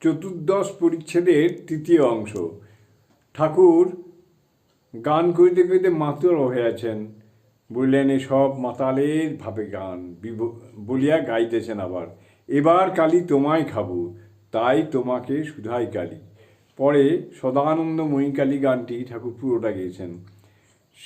চতুর্দশ পরিচ্ছেদের তৃতীয় অংশ। ঠাকুর গান করিতে করিতে মাতুর আছেন। বললেন সব মাতালের ভাবে গান। বলিয়া গাইতেছেন আবার, এবার কালি তোমায় খাব, তাই তোমাকে সুধাই কালী। পরে সদানন্দময়ী কালী গানটি ঠাকুর পুরোটা গেয়েছেন।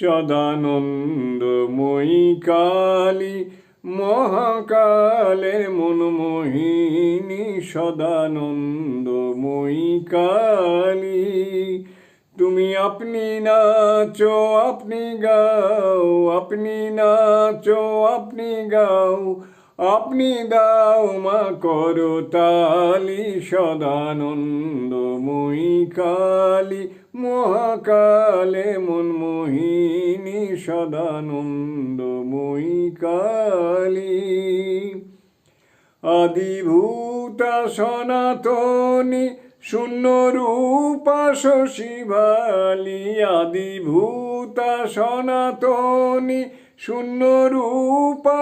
সদানন্দময়ী কালী মহাকালের মনমোহিনী সদানন্দময়ী কালী তুমি আপনি নাচো, আপনি গাও, আপনি নাচো, আপনি গাও, আপনি দাও মা করো তালি কালী মহাকালে মনমোহিনী সদানন্দময়ী কালী। আদিভূতা সনাতনী শূন্য রূপা শশীবালী আদিভূতা সনাতনী শূন্য রূপা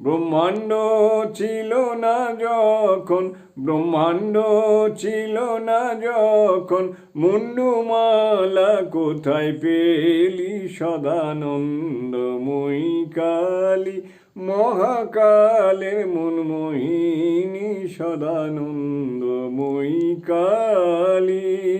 ব্রহ্মাণ্ড ছিল না যখন, ব্রহ্মাণ্ড ছিল না যখন, মুন্ডুমালা কোথায় পেলি সদানন্দময়ী কালী মহাকালের মনমোহিনী সদানন্দময়ী কালী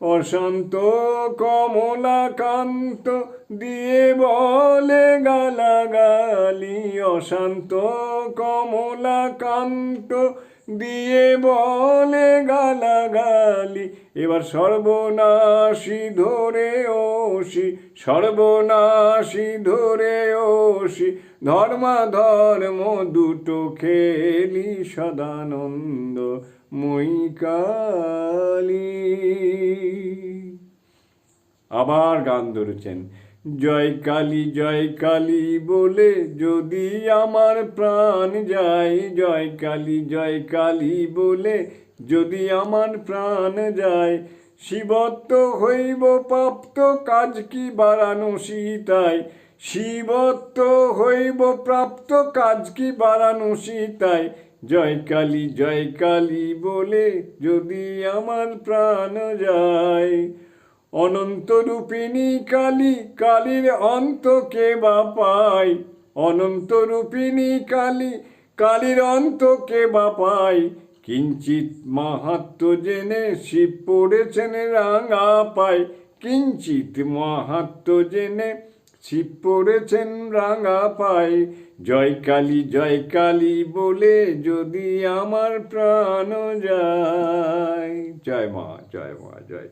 অশান্ত কমলাকান্ত দিয়ে বলে গালাগালি। অশান্ত কমলাকান্ত দিয়ে বলে গালাগালি। এবার সর্বনাশী ধরে ওসি, সর্বনাশী ধরে ওসি ধর্মা ধর্ম দুটো খেলি সদানন্দ মই আবার গান ধরেছেন, জয় কালী জয় কালী বলে যদি আমার প্রাণ যায়, জয় কালী জয় কালী বলে যদি আমার প্রাণ যায়, শিবত্ব হইব, প্রাপ্ত কাজ কি বাড়ানো সীতায়? শিবত্ব হইব, প্রাপ্ত কাজ কি বাড়ানো সীতায়? জয় কালী জয় কালী বলে যদি আমার প্রাণ যায়। অনন্ত রূপিণী কালী, কালীর অন্ত কে বা পাই অনন্ত রূপিণী কালী, কালীর অন্ত কে বা পাই কিঞ্চিত মাহাত্ম জেনে শিব পড়েছেন রাঙা পাই কিঞ্চিত মাহাত্ম জেনে শিব পড়েছেন রাঙা পাই জয় কালী জয় কালী বলে যদি আমার প্রাণ যায়। জয় মা জয় মা, জয়